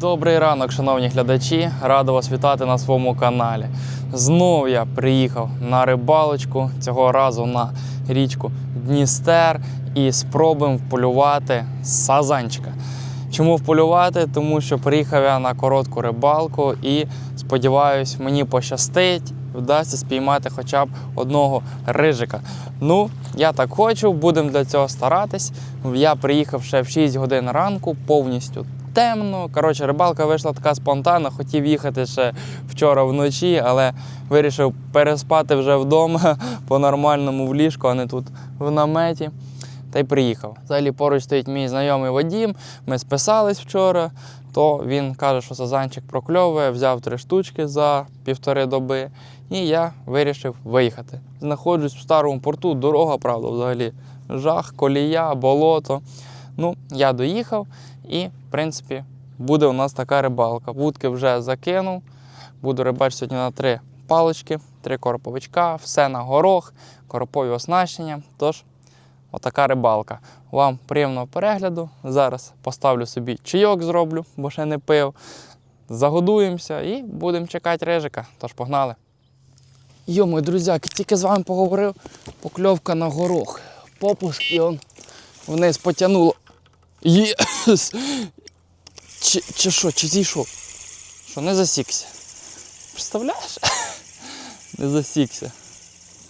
Добрий ранок, шановні глядачі. Радий вас вітати на своєму каналі. Знов я приїхав на рибалочку, цього разу на річку Дністер і спробуємо вполювати сазанчика. Чому вполювати? Тому що приїхав я на коротку рибалку і сподіваюсь, мені пощастить, вдасться спіймати хоча б одного рижика. Ну, я так хочу, будемо для цього старатись. Я приїхав ще в 6 годин ранку, повністю темно. Коротше, рибалка вийшла така спонтанна, хотів їхати ще вчора вночі, але вирішив переспати вже вдома по-нормальному в ліжку, а не тут в наметі. Та й приїхав. Взагалі поруч стоїть мій знайомий Вадім. Ми списались вчора, то він каже, що сазанчик прокльовує, взяв три штучки за півтори доби. І я вирішив виїхати. Знаходжусь в старому порту, дорога, правда, взагалі. Жах, колія, болото. Ну, я доїхав і, в принципі, буде у нас така рибалка. Вудки вже закинув. Буду рибачити сьогодні на три палички, три короповичка, все на горох, коропові оснащення. Тож, отака рибалка. Вам приємного перегляду. Зараз поставлю собі чайок зроблю, бо ще не пив. Загодуємося і будемо чекати рижика. Тож погнали. Йо, мої друзяки, тільки з вами поговорив. Покльовка на горох. Попуск і он вниз потягнуло. Єс! Чи, чи що, чи зійшов? Що, не засікся? Представляєш? Не засікся.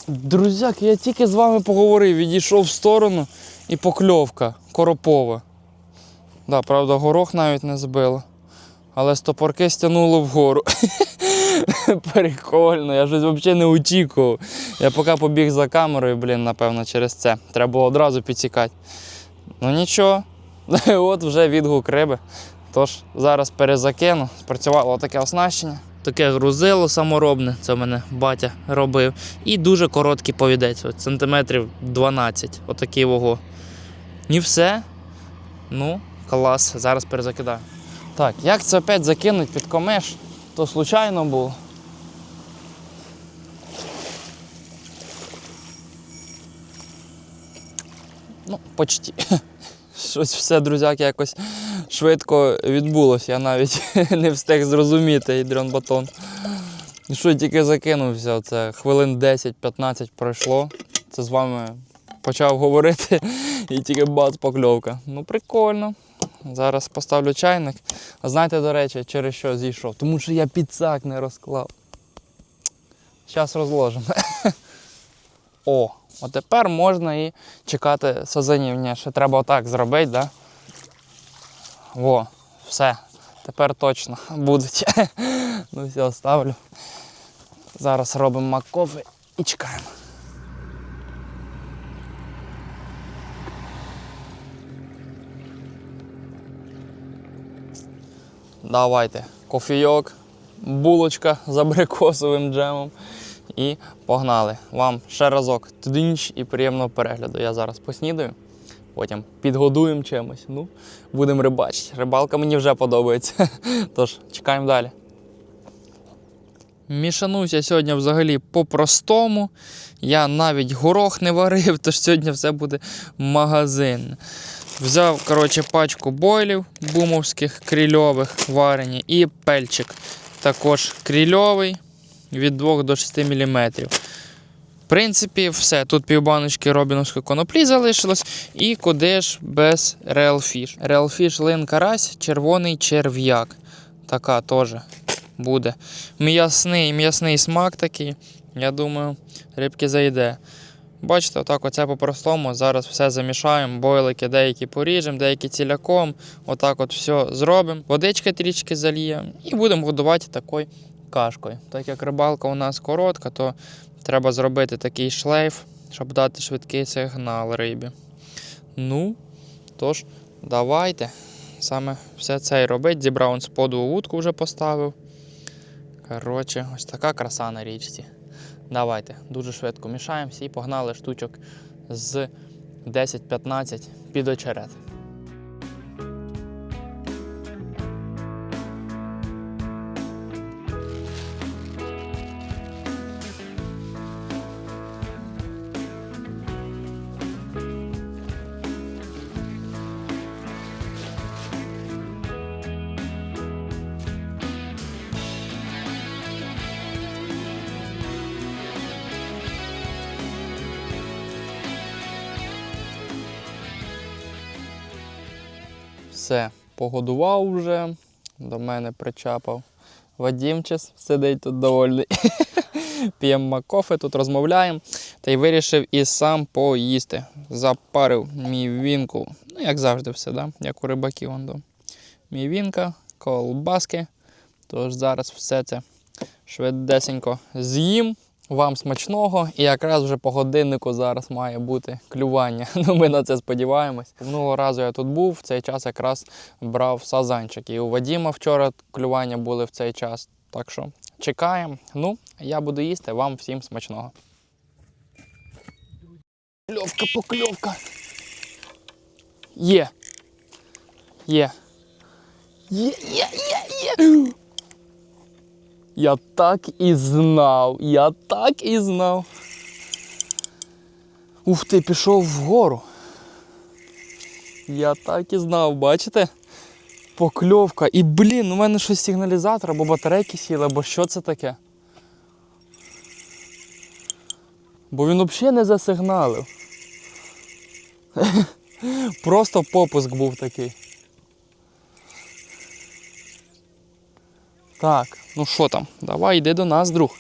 Друзяки, я тільки з вами поговорив, відійшов в сторону і покльовка коропова. Да, правда, горох навіть не збило. Але стопорки стягнуло вгору. Прикольно, я щось взагалі не очікував. Я поки побіг за камерою, блін, напевно, через це. Треба було одразу підсікати. Ну нічого, от вже відгук риби. Тож зараз перезакину. Спрацювало таке оснащення. Таке грузило саморобне, це в мене батя робив. І дуже короткий повідець, сантиметрів 12, отакий вого. І все. Ну, клас, зараз перезакидаю. Так, як це опять закинуть під комеш, то случайно було. Ну, почти. Щось все, друзяки, якось швидко відбулося. Я навіть не встиг зрозуміти дрон батон. І що тільки закинувся, це хвилин 10-15 пройшло. Це з вами почав говорити і тільки бац покльовка. Ну, прикольно. Зараз поставлю чайник. А знаєте, до речі, через що зійшов? Тому що я підсак не розклав. Зараз розложимо. О, от тепер можна і чекати сазанів. Ні, ще треба отак зробити, да? Во, все. Тепер точно будуть. ну все, ставлю. Зараз робимо маккофе і чекаємо. Давайте кофійок, булочка з абрикосовим джемом. І погнали. Вам ще разок тудинч і приємного перегляду. Я зараз поснідаю, потім підгодуємо чимось. Ну, будемо рибачити. Рибалка мені вже подобається. Тож, чекаємо далі. Мішануся сьогодні взагалі по-простому. Я навіть горох не варив, тож сьогодні все буде магазин. Взяв коротше, пачку бойлів бумовських крильових варені і пельчик. Також крильовий від 2 до 6 мм. В принципі, все. Тут півбаночки робіновської коноплі залишилось. І куди ж без. Real Fish лин карась, червоний черв'як. Така теж буде. М'ясний, м'ясний смак такий. Я думаю, рибки зайде. Бачите, отак оце по-простому. Зараз все замішаємо, бойлики деякі поріжемо, деякі ціляком. Отак от все зробимо. Водички трішки зальємо і будемо годувати такою кашкою. Так як рибалка у нас коротка, то треба зробити такий шлейф, щоб дати швидкий сигнал рибі. Ну, тож, давайте. Саме все це і робить. Зібрав он сподову вудку вже поставив. Коротше, ось така краса на річці. Давайте, дуже швидко мішаємося і погнали штучок з 10-15 під очерет. Все, погодував вже, до мене причапав. Вадімчис сидить тут довольний. П'ємо кофе, тут розмовляємо. Та й вирішив і сам поїсти. Запарив мій вінку. Ну, як завжди, все, да? як у рибаків. Мій вінка, колбаски. Тож зараз все це швидесенько з'їм. Вам смачного, і якраз вже по годиннику зараз має бути клювання. Ну, ми на це сподіваємось. Минулого разу я тут був, в цей час якраз брав сазанчик. І у Вадіма вчора клювання були в цей час. Так що чекаємо. Ну, я буду їсти, вам всім смачного. Кльовка, покльовка. Є. Є. Є, є, є, є. Я так і знав, я так і знав. Ух ти, пішов вгору. Я так і знав, бачите? Покльовка. І блін, у мене щось сигналізатор, або батарейки сіли, або що це таке? Бо він взагалі не засигналив. Просто попуск був такий. Так, ну що там? Давай йди до нас, друг.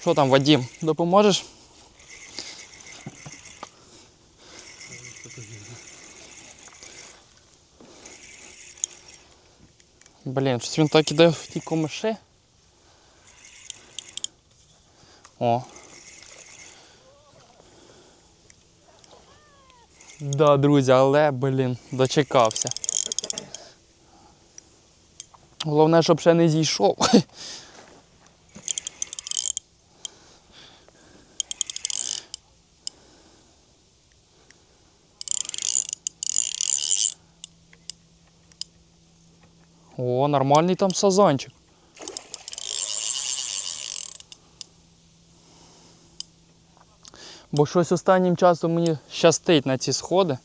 Що там, Вадім, допоможеш? Блін, щось він так іде в ті комиші. О. Да, друзі, але, блін, дочекався. Головне, щоб ще не зійшов. О, нормальний там сазанчик. Бо щось останнім часом мені щастить на ці сходи.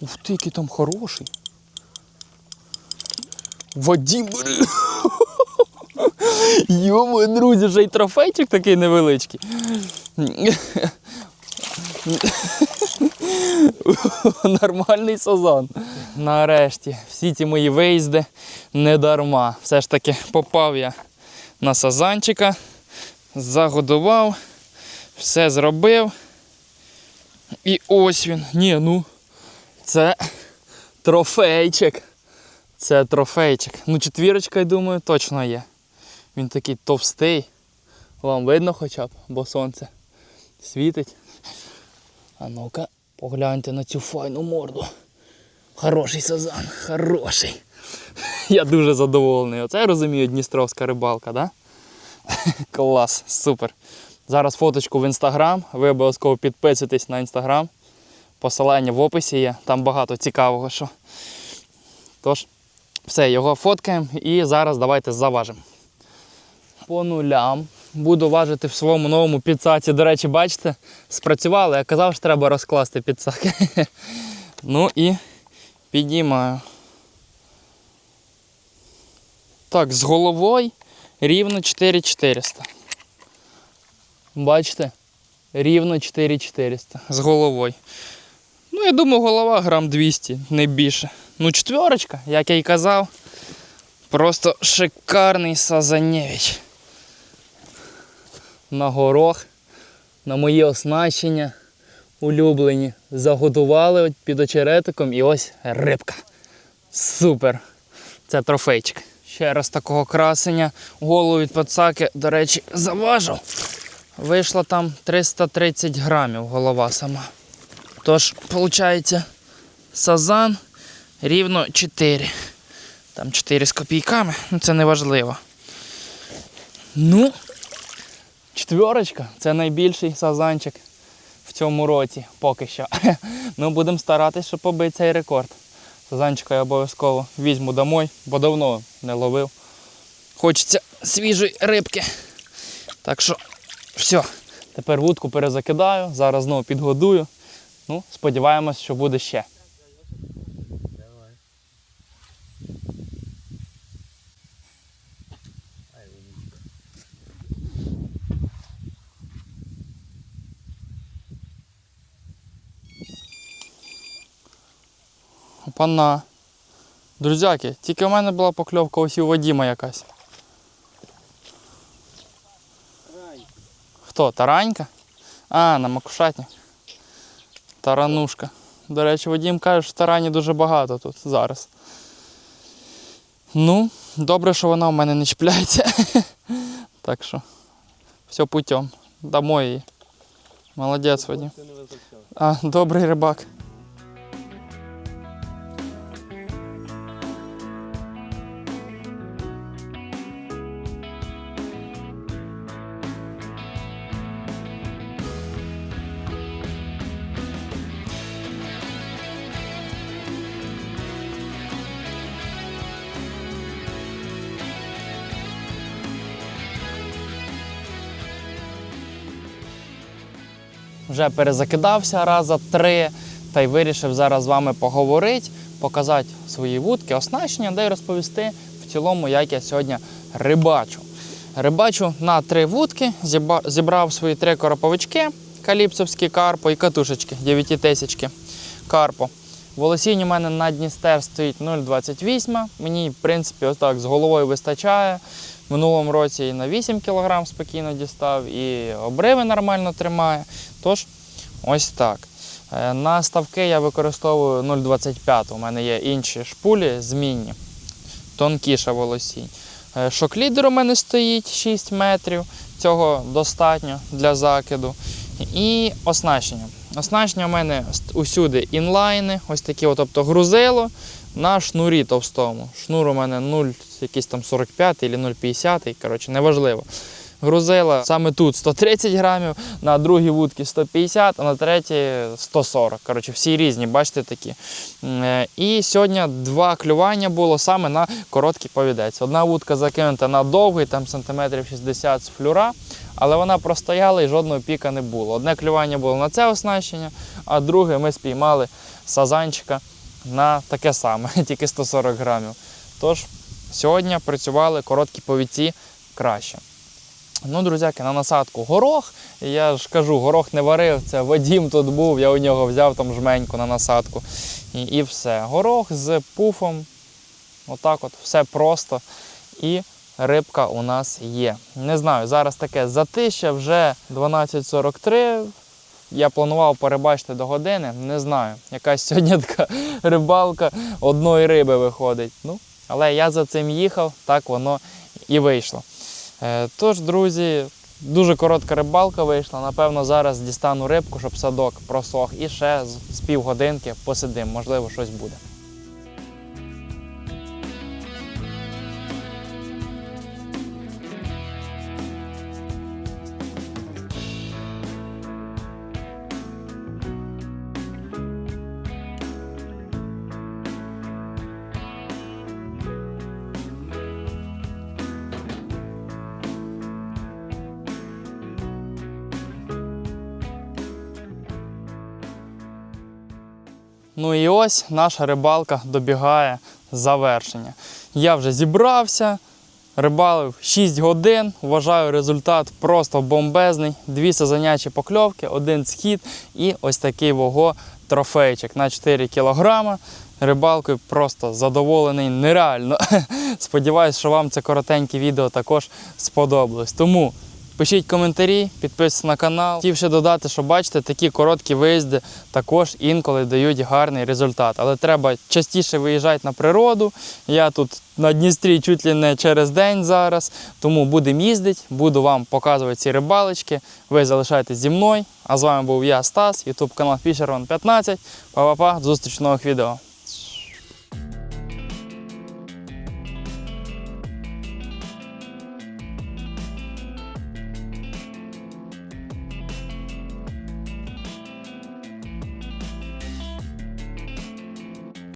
Ух ти, який там хороший. Вадим, блін. Йомо, друзі, вже й трофейчик такий невеличкий. Нормальний сазан. Нарешті, всі ці мої виїзди не дарма. Все ж таки попав я на сазанчика, загодував, все зробив. І ось він. Ні, ну, це трофейчик. Це трофейчик. Ну, четвірочка, я думаю, точно є. Він такий товстий. Вам видно хоча б, бо сонце світить. А ну-ка, погляньте на цю файну морду. Хороший сазан, хороший. Я дуже задоволений. Оце я розумію Дністровська рибалка, да? Клас, супер. Зараз фоточку в інстаграм. Ви обов'язково підписуйтесь на інстаграм. Посилання в описі є, там багато цікавого. що. Тож, все, його фоткаємо і зараз давайте заважимо. По нулям. Буду важити в своєму новому підсаці. До речі, бачите, спрацювало. Я казав, що треба розкласти підсак. Ну і підіймаю. Так, з головою рівно 4400. Бачите? Рівно 4400 з головою. Ну, я думаю, голова грам 200, не більше. Ну, четверочка, як я й казав. Просто шикарний сазанєвич. На горох, на мої оснащення улюблені. Заготували під очеретиком і ось рибка. Супер. Це трофейчик. Ще раз такого красення. Голову від пацаки, до речі, заважив. Вийшло там 330 грамів голова сама. Тож, виходить, сазан рівно 4. Там 4 з копійками, ну це не важливо. Ну, четверочка це найбільший сазанчик в цьому році поки що. Ну, будемо старатися, щоб побити цей рекорд. Сазанчика я обов'язково візьму домой, бо давно не ловив. Хочеться свіжої рибки. Так що, все. Тепер вудку перезакидаю, зараз знову підгодую. Ну, сподіваємось, що буде ще. Опана. Друзяки, тільки в мене була покльовка ось у Вадіма якась. Хто? Таранька? А, на макушатні. Таранушка. До речі, Вадім каже, що тарані дуже багато тут зараз. Ну, добре, що вона у мене не чіпляється. так що, все путем. Дамо її. Молодець, Вадим. А, добрий рибак. Вже перезакидався раза три та й вирішив зараз з вами поговорити, показати свої вудки, оснащення, де й розповісти в цілому, як я сьогодні рибачу. Рибачу на три вудки, зібрав свої три короповички, каліпсовські карпо і катушечки 9 тисячки карпо. Волосінь у мене на Дністер стоїть 0,28. Мені, в принципі, отак з головою вистачає. В минулому році і на 8 кг спокійно дістав, і обриви нормально тримає. Тож, ось так. Е, На ставки я використовую 0,25. У мене є інші шпулі змінні, тонкіша волосінь. Е, Шоклідер у мене стоїть 6 метрів. Цього достатньо для закиду. І оснащення. Оснащення у мене усюди інлайни, ось такі, от, тобто грузило на шнурі товстому. Шнур у мене 0, якийсь там 45 або 0,50, коротше, неважливо. Грузила саме тут 130 грамів, на другій вудці 150, а на третій 140. Коротше, всі різні, бачите такі. Е, І сьогодні два клювання було саме на короткий повідець. Одна вудка закинута на довгий, там сантиметрів 60 з флюра, але вона простояла і жодного піка не було. Одне клювання було на це оснащення, а друге ми спіймали сазанчика на таке саме, тільки 140 грамів. Тож сьогодні працювали короткі повідці краще. Ну, друзяки, на насадку горох. Я ж кажу, горох не варив, це Вадім тут був, я у нього взяв там жменьку на насадку. І, і все. Горох з пуфом. Отак от, все просто. І рибка у нас є. Не знаю, зараз таке затища, вже 12.43. Я планував перебачити до години, не знаю. Якась сьогодні така рибалка одної риби виходить. Ну, але я за цим їхав, так воно і вийшло. Е, Тож, друзі, дуже коротка рибалка вийшла. Напевно, зараз дістану рибку, щоб садок просох, і ще з- півгодинки посидимо, можливо, щось буде. Ну і ось наша рибалка добігає завершення. Я вже зібрався, рибалив 6 годин. Вважаю, результат просто бомбезний. Дві сазанячі покльовки, один схід і ось такий вого трофейчик на 4 кілограма. Рибалкою просто задоволений нереально. Сподіваюсь, що вам це коротеньке відео також сподобалось. Тому Пишіть коментарі, підписуйтесь на канал. Хотів ще додати, що бачите, такі короткі виїзди також інколи дають гарний результат. Але треба частіше виїжджати на природу. Я тут на Дністрі чуть ли не через день зараз. Тому будемо їздити, буду вам показувати ці рибалочки. Ви залишайтесь зі мною. А з вами був я, Стас, ютуб канал Fisherman 15. Па-па-па, до зустрічі нових відео.